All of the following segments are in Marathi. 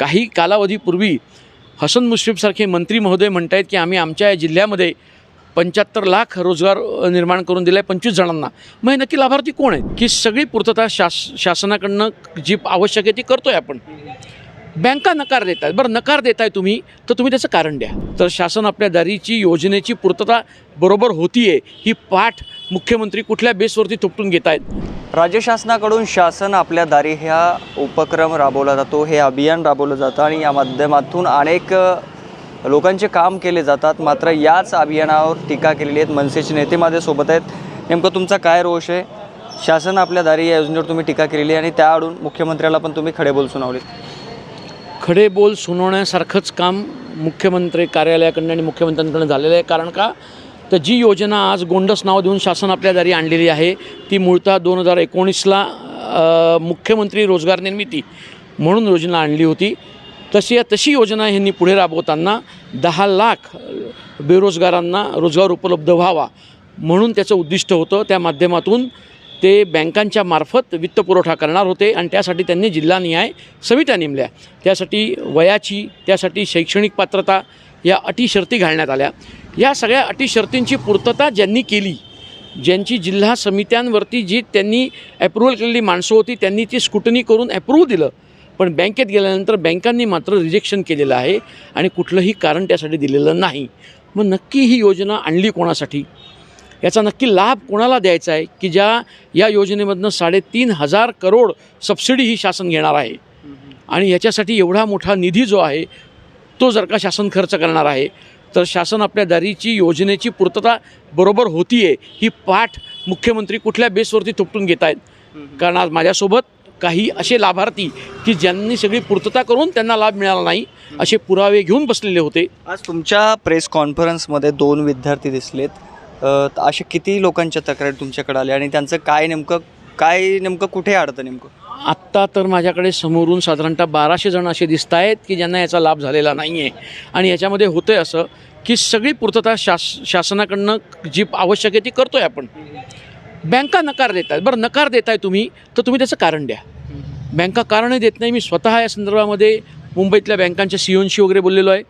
काही कालावधीपूर्वी हसन मुश्रीफसारखे मंत्री महोदय म्हणत आहेत की आम्ही आमच्या या जिल्ह्यामध्ये पंच्याहत्तर लाख रोजगार निर्माण करून दिला आहे पंचवीस जणांना. मग हे नक्की लाभार्थी कोण आहेत? की सगळी पूर्तता शास शासनाकडनं जी आवश्यक आहे ती करतो आहे आपण? बँका नकार देत आहेत बरं नकार देताय तुम्ही तर तुम्ही त्याचं कारण द्या. तर शासन आपल्या दारीची योजनेची पूर्तता बरोबर होतीये ही पाठ मुख्यमंत्री कुठल्या बेसवरती थोपटून घेत आहेत? राज्य शासनाकडून शासन आपल्या दारी ह्या उपक्रम राबवला जातो हे अभियान राबवलं जातं आणि या माध्यमातून अनेक लोकांचे काम केले जातात. मात्र याच अभियानावर टीका केलेली आहेत. मनसेचे नेते माझ्यासोबत आहेत. नेमकं तुमचा काय रोष आहे? शासन आपल्या दारी या योजनेवर तुम्ही टीका केलेली आहे आणि त्याआडून मुख्यमंत्र्याला पण तुम्ही खडे बोल सुनावले खडे बोल सुनावण्यासारखंच काम मुख्यमंत्री कार्यालयाकडनं आणि मुख्यमंत्र्यांकडनं झालेलं आहे. कारण का? तर जी योजना आज गोंडस नाव देऊन शासन आपल्या दारी आणलेली आहे ती मूळतः दोन हजार एकोणीसला मुख्यमंत्री रोजगार निर्मिती म्हणून योजना आणली होती. तशी या तशी योजना ह्यांनी पुढे राबवताना दहा लाख बेरोजगारांना रोजगार उपलब्ध व्हावा म्हणून त्याचं उद्दिष्ट होतं. त्या माध्यमातून ते बँकांच्या मार्फत वित्तपुरवठा करणार होते आणि त्यासाठी त्यांनी जिल्हानिहाय समित्या नेमल्या. त्यासाठी वयाची त्यासाठी शैक्षणिक पात्रता या अटी शर्ती घालण्यात आल्या. या सगळ्या अटी शर्तींची पूर्तता ज्यांनी केली ज्यांची जिल्हा समित्यांवरती जी त्यांनी ॲप्रुव्हल केलेली माणसं होती त्यांनी ती स्कुटनी करून ॲप्रूव्ह दिलं. पण बँकेत गेल्यानंतर बँकांनी मात्र रिजेक्शन केलेलं आहे आणि कुठलंही कारण त्यासाठी दिलेलं नाही. मग नक्की ही योजना आणली कोणासाठी? याचा नक्की लाभ कोणाला द्यायचा आहे की ज्या या योजनेमधनं साडेतीन हजार करोड सबसिडी ही शासन घेणार आहे? आणि याच्यासाठी एवढा मोठा निधी जो आहे तो जर का शासन खर्च करणार आहे तर शासन आपल्या दारीची योजनेची पूर्तता बरोबर होतीये ही पाठ मुख्यमंत्री कुठल्या बेसवरती थोपटून घेत आहेत? कारण आज माझ्यासोबत काही असे लाभार्थी की ज्यांनी सगळी पूर्तता करून त्यांना लाभ मिळाला नाही असे पुरावे घेऊन बसलेले होते. आज तुमच्या प्रेस कॉन्फरन्समध्ये दोन विद्यार्थी दिसलेत. असे अशा किती लोकांच्या तक्रारी तुमच्याकडे आल्या आणि त्यांचं काय नेमकं काय नेमकं कुठे अडतं नेमकं? आत्ता तर माझ्याकडे समोरून साधारणतः बाराशे जण असे दिसत आहेत की ज्यांना याचा लाभ झालेला नाही आहे आणि याच्यामध्ये होतं आहे असं की सगळी पूर्तता शास शासनाकडनं जी आवश्यक आहे ती करतो आहे आपण. बँका नकार देत आहेत बरं नकार देत आहे तुम्ही तर तुम्ही त्याचं कारण द्या. बँका कारणही देत नाही. मी स्वतः या संदर्भामध्ये मुंबईतल्या बँकांच्या सीओनशी वगैरे बोललेलो आहे.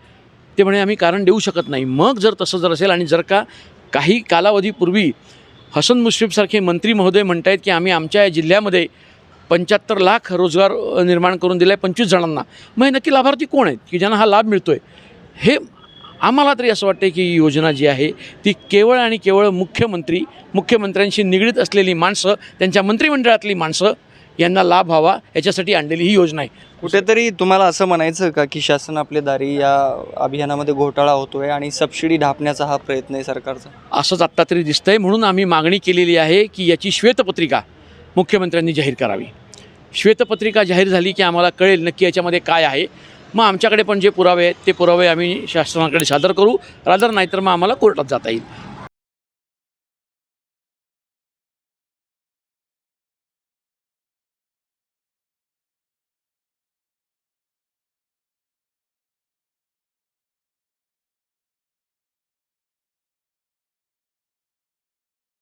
ते म्हणे आम्ही कारण देऊ शकत नाही. मग जर तसं जर असेल आणि जर का काही कालावधीपूर्वी हसन मुश्रीफसारखे मंत्री महोदय म्हणत आहेत की आम्ही आमच्या या जिल्ह्यामध्ये पंच्याहत्तर लाख रोजगार निर्माण करून दिला आहे पंचवीस जणांना. मग हे नक्की लाभार्थी कोण आहेत? की ज्यांना हा लाभ मिळतो आहे हे आम्हाला तरी असं वाटतं की ही योजना जी आहे ती केवळ आणि केवळ मुख्यमंत्री मुख्यमंत्र्यांशी निगडीत असलेली माणसं त्यांच्या मंत्रिमंडळातली माणसं यांना लाभ व्हावा याच्यासाठी आणलेली ही योजना आहे. कुठेतरी तुम्हाला असं म्हणायचं का की शासन आपल्या दारी या अभियानामध्ये घोटाळा होतोय आणि सबसिडी ढापण्याचा हा प्रयत्न आहे सरकारचा? असंच आत्ता तरी दिसतंय म्हणून आम्ही मागणी केलेली आहे की याची श्वेतपत्रिका मुख्यमंत्र्यांनी जाहीर करावी. श्वेतपत्रिका जाहीर झाली की आम्हाला कळेल नक्की याच्यामध्ये काय आहे. मग आमच्याकडे पण जे पुरावे आहेत ते पुरावे आम्ही शासनाकडे सादर करू. रादर नाहीतर मग आम्हाला कोर्टात जाता येईल.